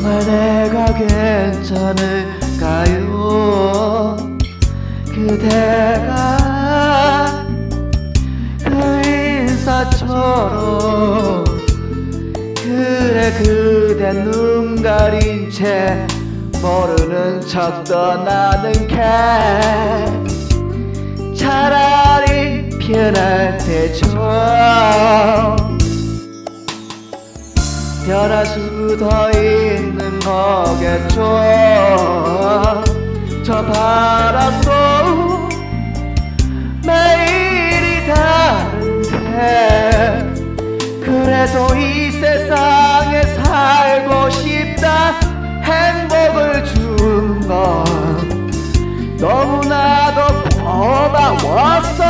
내가 괜찮을까요? 그대가 그 인사처럼 그래 그대 눈 가린 채 모르는 척 떠나는 게 차라리 편할 테죠 변할 수도 있는 거겠죠. 저 바람도 매일이 다른데 그래도 이 세상에 살고 싶다 행복을 준건 너무나도 고마웠어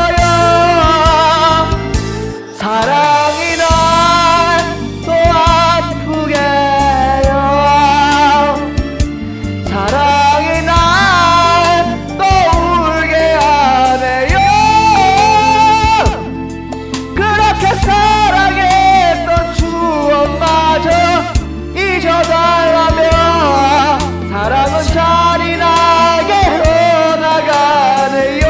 달라며 사랑은 잔인하게 흘러나가네요.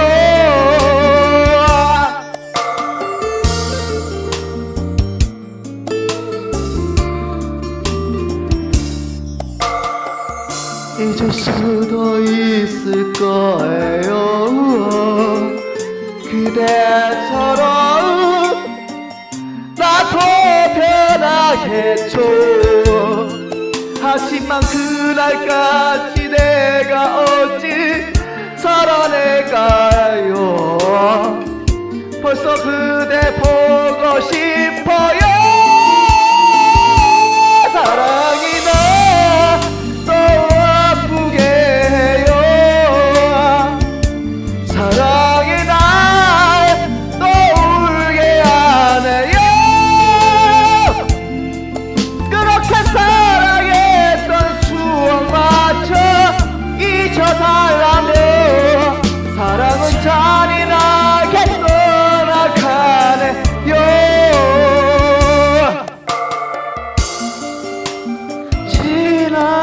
잊을 수도 있을 거예요. 그대처럼 나도 변하겠죠 하지만 그날까지 내가 어찌 살아낼까요? 벌써 그대 보고 싶어요. 사랑 지난